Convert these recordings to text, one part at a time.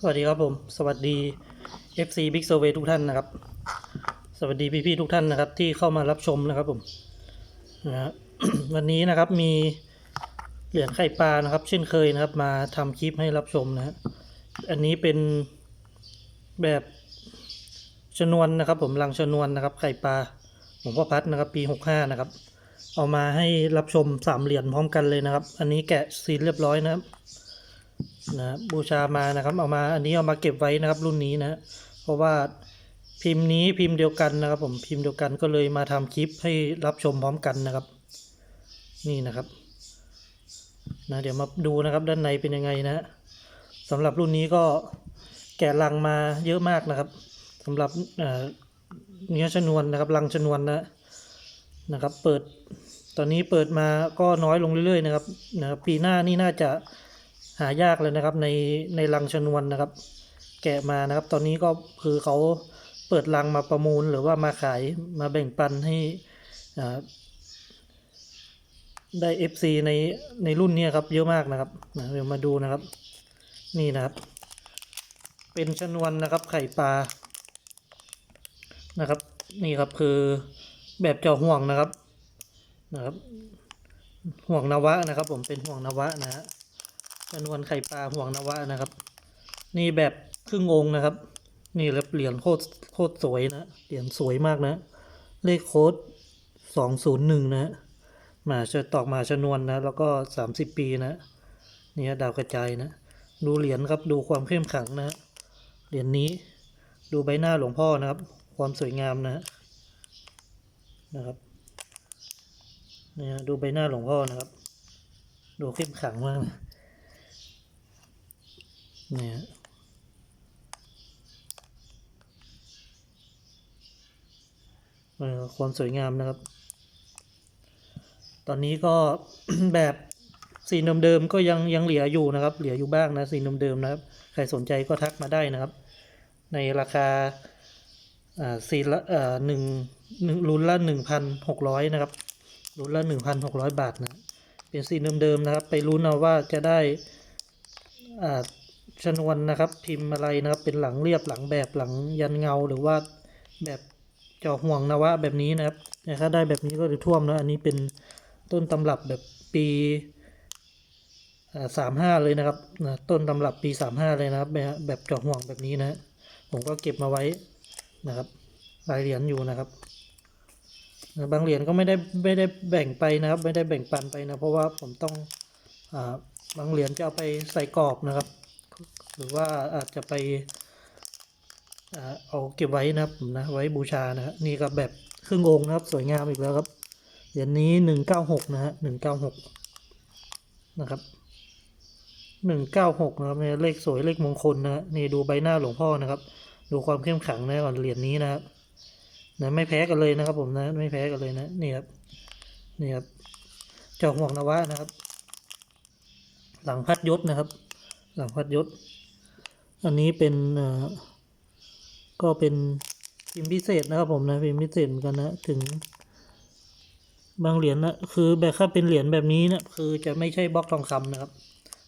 สวัสดีครับผม สวัสดี FC Big Survey ทุกท่านนะครับ สวัสดีพี่ๆทุกท่านนะครับ ที่เข้ามารับชมนะครับผมนะฮะวันนี้นะครับมีเหรียญไข่ปลานะครับ เช่นเคยนะครับ มาทำคลิปให้รับชมนะฮะอันนี้เป็นแบบชนวนนะครับ ผมลังชนวนนะครับ ไข่ปลาหลวงพ่อพัดนะครับ ปี65นะครับ เอามาให้รับชมสามเหรียญพร้อมกันเลยนะครับ อันนี้แกะซีนเรียบร้อยนะครับ นะบูชามานะครับเอามาอันนี้เอามาเก็บไว้นะครับรุ่นนี้นะเพราะว่าพิมพ์นี้พิมพ์เดียวกันนะครับ ผมพิมพ์เดียวกันก็เลยมาทำคลิปให้รับชมพร้อมกันนะครับ นี่นะครับนะเดี๋ยวมาดูนะครับด้านในเป็นยังไงนะสำหรับรุ่นนี้ก็แกะลังมาเยอะมากนะครับสำหรับเอ่อเนื้อชนวนนะครับลังชนวนนะนะครับ เปิดตอนนี้เปิดมาก็น้อยลงเรื่อยๆนะครับนะครับปีหน้านี่น่าจะ หายากเลยนะครับในในรังชนวนนะครับ แกะมานะครับ ตอนนี้ก็คือเขาเปิดรังมาประมูลหรือว่ามาขายมาแบ่งปันให้ได้ FC ในในรุ่นนี้ครับเยอะมากนะครับเดี๋ยวมาดูนะครับ นี่นะครับ เป็นชนวนนะครับไข่ปลานะครับ นี่ครับคือแบบเจาะห่วงนะครับนะครับ ห่วงนวะนะครับ ผมเป็นห่วงนวะนะฮะ จำนวนไข่ปลาห่วงนวะนะครับ นี่แบบครึ่งองค์นะครับ นี่แล้วเหรียญโคตรโคตรสวยนะเหรียญสวยมากนะ เลขโค้ดสองศูนย์หนึ่งนะมาชตอกมาชนวนนะ แล้วก็สามสิบปีนะนี่ดาวกระจายนะ ดูเหรียญครับดูความเข้มขังนะเหรียญนี้ดูใบหน้าหลวงพ่อนะครับ ความสวยงามนะนะครับเนี่ยดูใบหน้าหลวงพ่อนะครับ ดูเข้มขังมากนะ เนี่ยความสวยงามนะครับ ตอนนี้ก็แบบสีเดิมๆก็ยังยังเหลืออยู่นะครับ เหลืออยู่บ้างนะสีเดิมๆนะครับ ใครสนใจก็ทักมาได้นะครับ ในราคาอ่าสีละอ่าหนึ่งหนึ่งรุ่นละหนึ่งพันหกร้อยนะครับรุ่นละหนึ่งพันหกร้อยบาทนะ เป็นสีเดิมๆนะครับ ไปลุ้นเอาว่าจะได้อ่า ชนวนนะครับ พิมพ์อะไรนะครับ เป็นหลังเรียบหลังแบบหลังยันเงาหรือว่าแบบจาะห่วงนวะแบบนี้นะครับถ้าได้แบบนี้ก็จะท่วมนะอันนี้เป็นต้นตำรับแบบปีสามห้าเลยนะครับนะต้นตำรับปีสามห้าเลยนะครับ แบบแบบจาะห่วงแบบนี้นะผมก็เก็บมาไว้นะครับรายเหรียญอยู่นะครับนะบางเหรียญก็ไม่ได้ไม่ได้แบ่งไปนะครับ ไม่ได้แบ่งปันไปนะเพราะว่าผมต้องอ่าบางเหรียญจะเอาไปใส่กรอบนะครับ หรือว่าอาจจะไปเอาเก็บไว้นะครับผมนะไว้บูชานะฮะนี่ก็แบบครึ่งองค์นะครับ สวยงามอีกแล้วครับเหรียญนี้หนึ่งเก้าหกนะฮะหนึ่งเก้าหกนะครับหนึ่งเก้าหกนะครับเนี่ยเลขสวยเลขมงคลนะฮะนี่ดูใบหน้าหลวงพ่อนะครับ ดูความเข้มขังนะก่อนเหรียญนี้นะครับนะไม่แพ้กันเลยนะครับผมนะไม่แพ้กันเลยนะนี่ครับนี่ครับเจ้าห่วงนวะนะครับ หลังพัดยศนะครับ หลังพัดยศ อันนี้เป็นก็เป็นพิมพ์พิเศษนะครับผมนะพิมพ์พิเศษเหมือนกันนะถึง บางเหรียญนะคือแบบถ้าเป็นเหรียญแบบนี้นะคือจะไม่ใช่บล็อกทองคำนะครับ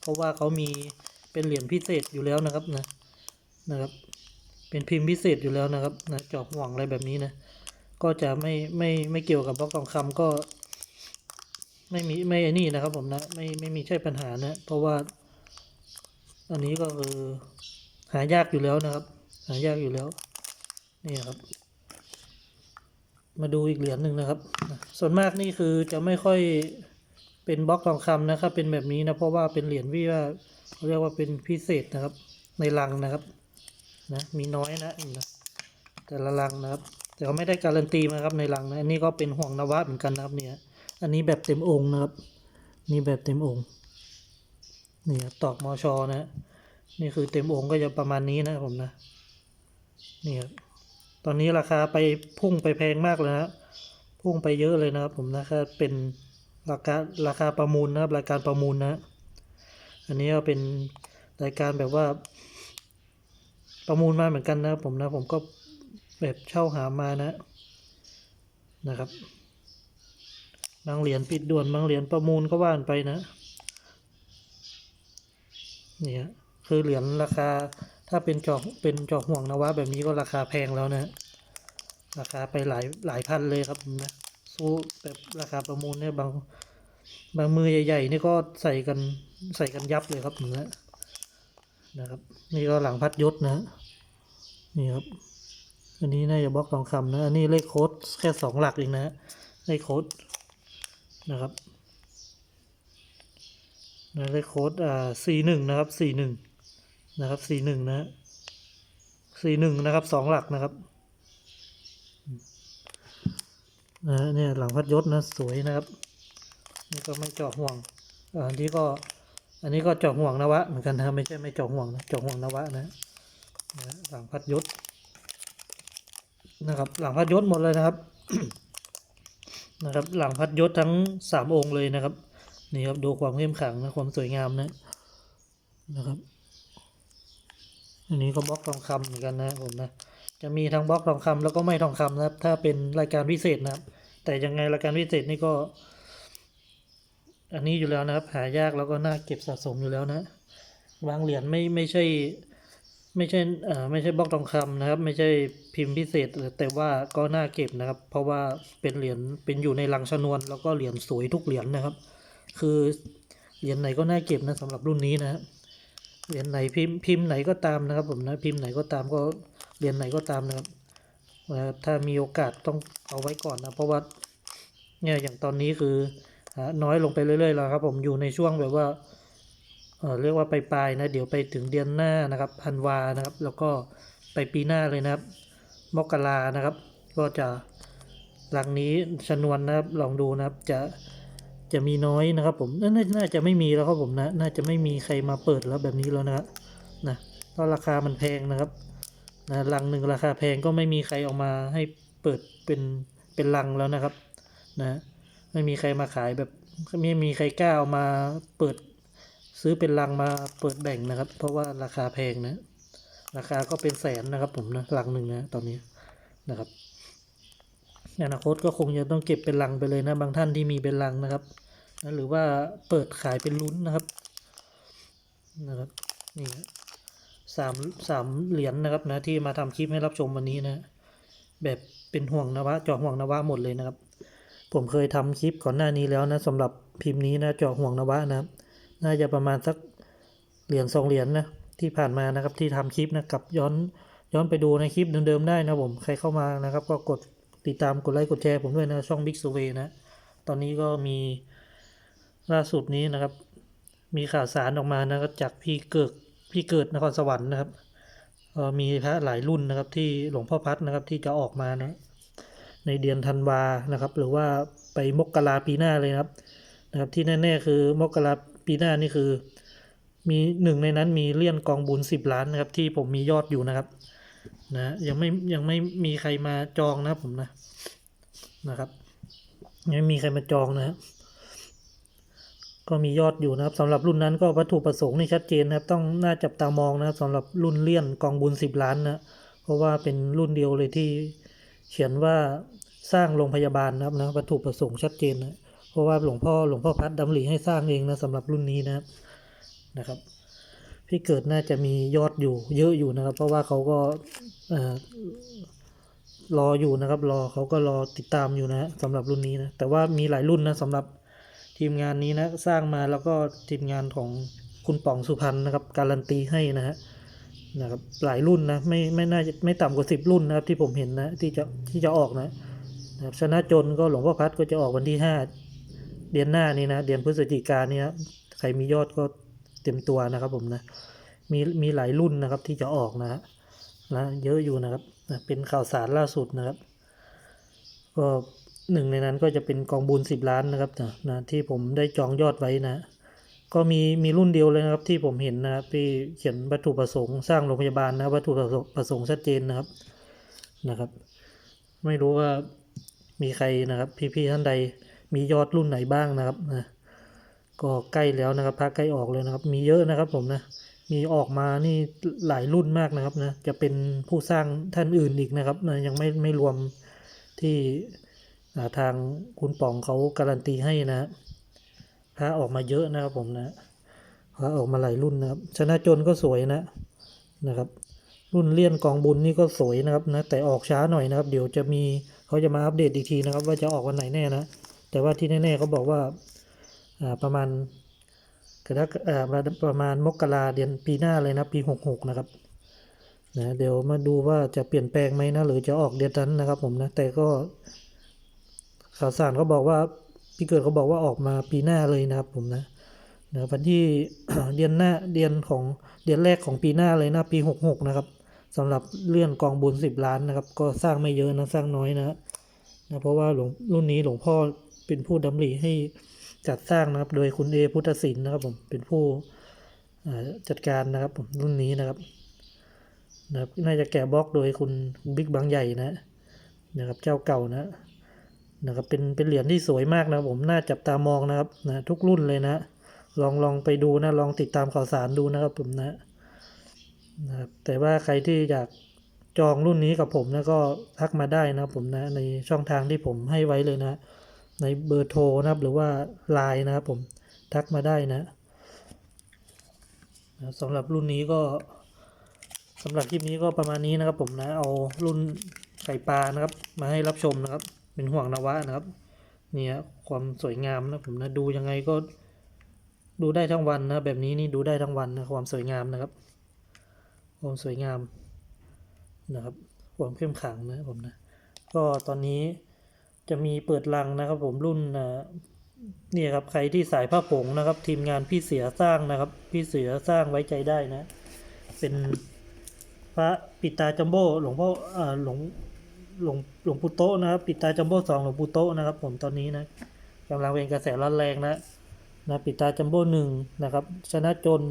เพราะว่าเขามีเป็นเหรียญพิเศษอยู่แล้วนะครับนะนะครับ เป็นพิมพ์พิเศษอยู่แล้วนะครับนะจอบห่วงอะไรแบบนี้นะก็จะไม่ไม่ไม่เกี่ยวกับบล็อกทองคำก็ไม่มีไม่ไอ้นี่นะครับผมนะไม่ไม่มีใช่ปัญหานะ เพราะว่าอันนี้ก็คือ หายากอยู่แล้วนะครับ หายากอยู่แล้วนี่ครับ มาดูอีกเหรียญหนึ่งนะครับ ส่วนมากนี่คือจะไม่ค่อยเป็นบล็อกทองคำนะครับ เป็นแบบนี้นะเพราะว่าเป็นเหรียญที่ว่าเรียกว่าเป็นพิเศษนะครับ ในลังนะครับนะมีน้อยนะนะแต่ละลังนะครับ แต่เขาไม่ได้การันตีมาครับในลังนะอันนี้ก็เป็นห่วงนวะเหมือนกันนะครับเนี่ย อันนี้แบบเต็มองค์นะครับ นี่แบบเต็มองค์นี่ครับตอกมอชอนะฮะ นี่คือเต็มองค์ก็จะประมาณนี้นะผมนะ นี่ครับ ตอนนี้ราคาไปพุ่งไปแพงมากเลยนะพุ่งไปเยอะเลยนะครับผมนะครับ เป็นราคาราคาประมูลนะครับ รายการประมูลนะ อันนี้ก็เป็นรายการแบบว่า ประมูลมาเหมือนกันนะผมนะ ผมก็แบบเช่าหามานะ นะครับ บางเหรียญปิดด่วนบางเหรียญประมูลก็ว่านไปนะ เนี่ย คือเหรียญราคาถ้าเป็นจอกเป็นจอกห่วงนวะแบบนี้ก็ราคาแพงแล้วนะราคาไปหลายหลายพันเลยครับนะสู้แบบราคาประมูลเนี่ยบางบางมือใหญ่ๆนี่ก็ใส่กันใส่กันยับเลยครับนะนะครับ นี่ก็หลังพัดยศนะนี่ครับอันนี้น่าจะบล็อกทองคำนะอันนี้เลขโค้ดแค่สองหลักเองนะเลขโค้ดนะครับนะเลขโค้ดอ่าสี่หนึ่งนะครับสี่หนึ่ง นะครับสี่หนึ่งนะสี่หนึ่งนะครับสองหลักนะครับนะเนี่ยหลังพัดยศนะสวยนะครับ นี่ก็ไม่เจาะห่วงอันนี้ก็อันนี้ก็เจาะห่วงนวะเหมือนกันนะไม่ใช่ไม่เจาะห่วงนะเจาะห่วงนวะนะนะหลังพัดยศนะครับ หลังพัดยศหมดเลยนะครับนะครับ หลังพัดยศทั้งสามองค์เลยนะครับนี่ครับดูความเข้มขังนะความสวยงามนะนะครับ อันนี้ก็บล็อกทองคำเหมือนกันนะผมนะ จะมีทั้งบล็อกทองคำแล้วก็ไม่ทองคำนะครับ ถ้าเป็นรายการพิเศษนะครับ แต่ยังไงรายการพิเศษนี่ก็ อันนี้อยู่แล้วนะครับ หายากแล้วก็น่าเก็บสะสมอยู่แล้วนะ บางเหรียญไม่ไม่ใช่ ไม่ใช่เอ่อไม่ใช่บล็อกทองคำนะครับ ไม่ใช่พิมพ์พิเศษ แต่ว่าก็น่าเก็บนะครับ เพราะว่าเป็นเหรียญเป็นอยู่ในลังชนวน แล้วก็เหรียญสวยทุกเหรียญนะครับ คือเหรียญไหนก็น่าเก็บนะสำหรับรุ่นนี้นะฮะ เหรียญไหนพิมพ์พิมพ์ไหนก็ตามนะครับ ผมนะพิมพ์ไหนก็ตามก็เหรียญไหนก็ตามนะครับถ้ามีโอกาสต้องเอาไว้ก่อนนะเพราะว่าเนี่ยอย่างตอนนี้คือน้อยลงไปเรื่อยๆแล้วครับ ผมอยู่ในช่วงแบบว่าเรียกว่าไปปลายๆนะเดี๋ยวไปถึงเดือนหน้านะครับพันวานะครับ แล้วก็ไปปีหน้าเลยนะครับ มกรานะครับ ก็จะหลังนี้ชนวนนะครับลองดูนะครับจะ จะมีน้อยนะครับ ผมน่าน่าจะไม่มีแล้วครับผมนะน่าจะไม่มีใครมาเปิดแล้วแบบนี้แล้วนะนะเพราะราคามันแพงนะครับนะลังหนึ่งราคาแพงก็ไม่มีใครออกมาให้เปิดเป็นเป็นลังแล้วนะครับนะไม่มีใครมาขายแบบไม่มีใครกล้าเอามาเปิดซื้อเป็นลังมาเปิดแบ่งนะครับ เพราะว่าราคาแพงนะราคาก็เป็นแสนนะครับผมนะลังหนึ่งนะตอนนี้นะครับอนาคตก็คงจะต้องเก็บเป็นลังไปเลยนะบางท่านที่มีเป็นลังนะครับ นะหรือว่าเปิดขายเป็นลุ้นนะครับนะครับนี่สามสามเหรียญนะครับนะที่มาทำคลิปให้รับชมวันนี้นะ แบบเป็นห่วงนวะเจาะห่วงนวะหมดเลยนะครับ ผมเคยทำคลิปก่อนหน้านี้แล้วนะสำหรับพิมพ์นี้นะเจาะห่วงนวะนะครับ น่าจะประมาณสักเหรียญสองเหรียญนะที่ผ่านมานะครับที่ทำคลิปนะกับย้อนย้อนไปดูในคลิปเดิมๆได้นะผมใครเข้ามานะครับ ก็กดติดตามกดไลค์กดแชร์ผมด้วยนะช่อง Big s u r v e y นะ ตอนนี้ก็มี ล่าสุดนี้นะครับ มีข่าวสารออกมานะครับจากพี่เกิดพี่เกิดนครสวรรค์นะครับมีพระหลายรุ่นนะครับที่หลวงพ่อพัดนะครับที่จะออกมานะในเดือนธันวานะครับ หรือว่าไปมกราปีหน้าเลยครับนะครับ ที่แน่ๆคือมกราปีหน้านี่คือ มีหนึ่งในนั้นมีเลี่ยนกองบุญสิบล้านนะครับ ที่ผมมียอดอยู่นะครับนะยังไม่ยังไม่มีใครมาจองนะผมนะนะครับยังไม่มีใครมาจองนะครับ ก็มียอดอยู่นะครับสำหรับรุ่นนั้นก็วัตถุประสงค์นี่ชัดเจนนะครับต้องน่าจับตามองนะครับสำหรับรุ่นเลี่ยนกองบุญสิบล้านนะเพราะว่าเป็นรุ่นเดียวเลยที่เขียนว่าสร้างโรงพยาบาลนะครับนะวัตถุประสงค์ชัดเจนนะเพราะว่าหลวงพ่อหลวงพ่อพัดดำริให้สร้างเองนะสำหรับรุ่นนี้นะครับนะครับ พี่เกิดน่าจะมียอดอยู่เยอะอยู่นะครับ เพราะว่าเขาก็รออยู่นะครับ รอเขาก็รอติดตามอยู่นะสำหรับรุ่นนี้นะแต่ว่ามีหลายรุ่นนะสำหรับ ทีมงานนี้นะสร้างมาแล้วก็ทีมงานของคุณป๋องสุพรรณนะครับการันตีให้นะฮะนะครับหลายรุ่นนะไม่ไม่น่าจะไม่ต่ำกว่าสิบรุ่นนะครับที่ผมเห็นนะที่จะที่จะออกนะนะครับชนะจนก็หลวงพ่อพัดก็จะออกวันที่ห้าเดือนหน้านี้นะเดือนพฤศจิกายนนี้นะใครมียอดก็เต็มตัวนะครับผมนะมีมีหลายรุ่นนะครับที่จะออกนะฮะนะเยอะอยู่นะครับนะเป็นข่าวสารล่าสุดนะครับก็ หนึ่งในนั้นก็จะเป็นกองบุญสิบล้านนะครับนะที่ผมได้จองยอดไว้นะ ก็มีมีรุ่นเดียวเลยนะครับที่ผมเห็นนะครับที่เขียนวัตถุประสงค์สร้างโรงพยาบาลนะวัตถุประสงค์ชัดเจนนะครับนะครับ ไม่รู้ว่ามีใครนะครับ พี่ๆท่านใดมียอดรุ่นไหนบ้างนะครับนะก็ใกล้แล้วนะครับพักใกล้ออกเลยนะครับ มีเยอะนะครับผมนะมีออกมานี่หลายรุ่นมากนะครับนะจะเป็นผู้สร้างท่านอื่นอีกนะครับนะยังไม่ไม่รวมที่ ทางคุณป๋องเขาการันตีให้นะพระออกมาเยอะนะครับผมนะพาออกมาหลายรุ่นนะครับ ชนะจนก็สวยนะนะครับ รุ่นเลี่ยนกองบุญนี่ก็สวยนะครับนะแต่ออกช้าหน่อยนะครับ เดี๋ยวจะมีเขาจะมาอัปเดตอีกทีนะครับ ว่าจะออกวันไหนแน่นะแต่ว่าที่แน่ๆเขาบอกว่าอ่าประมาณกรกฎาประมาณมกราเดือนปีหน้าเลยนะปีหกหกนะครับนะเดี๋ยวมาดูว่าจะเปลี่ยนแปลงไหมนะหรือจะออกเดือนนั้นนะครับผมนะแต่ก็ ข่าวสารเขาบอกว่าพี่เกิดเขาบอกว่าออกมาปีหน้าเลยนะครับผมนะนะวันที่เดือนหน้าเดือนของเดือนแรกของปีหน้าเลยนะปีหกหกนะครับสำหรับเลื่อนกองบุญสิบล้านนะครับ ก็สร้างไม่เยอะนะสร้างน้อยนะนะเพราะว่าหลวงรุ่นนี้หลวงพ่อเป็นผู้ดำริให้จัดสร้างนะครับ โดยคุณเอพุทธศิลป์นะครับผมเป็นผู้จัดการนะครับผมรุ่นนี้นะครับนะครับน่าจะแกะบล็อกโดยคุณบิ๊กบางใหญ่นะนะครับเจ้าเก่านะ นะครับเป็นเป็นเหรียญที่สวยมากนะผมน่าจับตามองนะครับนะทุกรุ่นเลยนะ ลองลองไปดูนะลองติดตามข่าวสารดูนะครับผมนะนะครับแต่ว่าใครที่อยากจองรุ่นนี้กับผมนะก็ทักมาได้นะครับผมนะในช่องทางที่ผมให้ไว้เลยนะ ในเบอร์โทรนะครับหรือว่าไลน์นะครับผมทักมาได้นะนะสำหรับรุ่นนี้ก็สำหรับคลิปนี้ก็ประมาณนี้นะครับผมนะเอารุ่นไก่ปลานะครับ มาให้รับชมนะครับ เป็นห่วงนวะนะครับ เนี่ยความสวยงามนะผมนะดูยังไงก็ดูได้ทั้งวันนะแบบนี้นี่ดูได้ทั้งวันนะความสวยงามนะครับ ความสวยงามนะครับความเข้มขังนะผมนะก็ตอนนี้จะมีเปิดรังนะครับ ผมรุ่นเนี่ยครับใครที่สายผ้าผงนะครับ ทีมงานพี่เสือสร้างนะครับ พี่เสือสร้างไว้ใจได้นะ เป็นพระปิตาจัมโบ้หลวงพ่ออ่าหลวง หลวงหลวงปู่โตนะครับ ปิดตาจัมโบ้สองหลวงปู่โตนะครับ ผมตอนนี้นะกำลังเป็นกระแสร้อนแรงนะนะปิดตาจัมโบ้หนึ่งนะครับ ชนะจน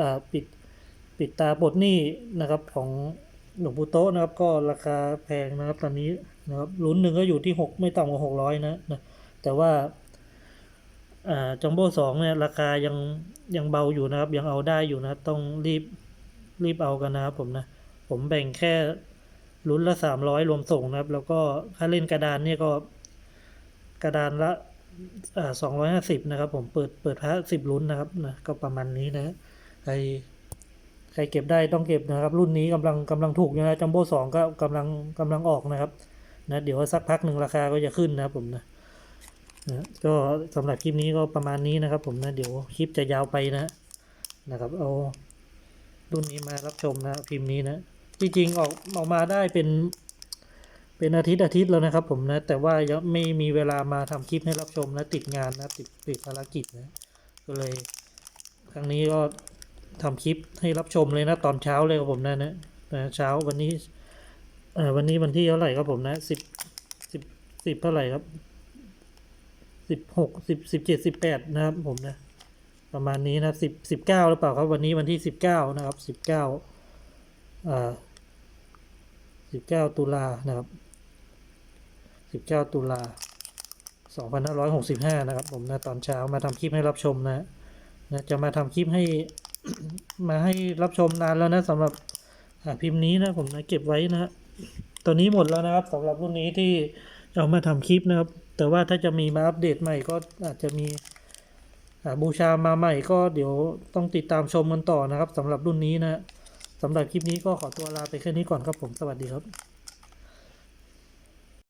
อ่าปิดปิดตาบทนี้นะครับของหลวงปู่โตนะครับ ก็ราคาแพงนะครับ ตอนนี้นะครับลุ้นหนึ่งก็อยู่ที่หกไม่ต่ำกว่าหกร้อยนะนะแต่ว่าอ่าจัมโบ้สองเนี่ยราคายังยังเบาอยู่นะครับ ยังเอาได้อยู่นะ ต้องรีบรีบเอากันนะครับผมนะ ผมแบ่งแค่ ลุ้นละสามร้อยรวมส่งนะครับ แล้วก็ถ้าเล่นกระดานเนี่ยก็กระดานละสองร้อยห้าสิบนะครับ ผมเปิดเปิดพระสิบลุ้นนะครับนะก็ประมาณนี้นะใครใครเก็บได้ต้องเก็บนะครับ รุ่นนี้กำลังกำลังถูกนะจัมโบ้สองก็กำลังกำลังออกนะครับนะเดี๋ยวสักพักหนึ่งราคาก็จะขึ้นนะครับผมนะนะก็สำหรับคลิปนี้ก็ประมาณนี้นะครับ ผมนะเดี๋ยวคลิปจะยาวไปนะนะครับ เอารุ่นนี้มารับชมนะพิมพ์นี้นะ จริงๆออกออกมาได้เป็น เป็นอาทิตย์อาทิตย์แล้วนะครับ ผมนะ แต่ว่ายังไม่มีเวลามาทำคลิปให้รับชมนะติดงานนะติดติดภารกิจนะก็เลย ครั้งนี้ก็ทำคลิปให้รับชมเลยนะตอนเช้าเลยครับผมนะนะนะเช้าวันนี้เออวันนี้วันที่เท่าไหร่ครับผมนะสิบสิบสิบเท่าไหร่ครับสิบหกสิบสิบเจ็ดสิบแปดนะครับผมนะ ประมาณนี้นะสิบสิบเก้าหรือเปล่าครับ วันนี้วันที่สิบเก้านะครับสิบเก้าอ่า สิบเก้าตุลานะครับสิบเก้าตุลาสองพันห้าร้อยหกสิบห้านะครับ ผมนะตอนเช้ามาทำคลิปให้รับชมนะนะจะมาทำคลิปให้มาให้รับชมนานแล้วนะสำหรับพิมพ์นี้นะผมนะเก็บไว้นะฮะตอนนี้หมดแล้วนะครับสำหรับรุ่นนี้ที่เอามาทำคลิปนะครับ แต่ว่าถ้าจะมีมาอัปเดตใหม่ก็อาจจะมีบูชามาใหม่ก็เดี๋ยวต้องติดตามชมกันต่อนะครับสำหรับรุ่นนี้นะ สำหรับคลิปนี้ก็ขอตัวลาไปแค่นี้ก่อนครับผม สวัสดีครับ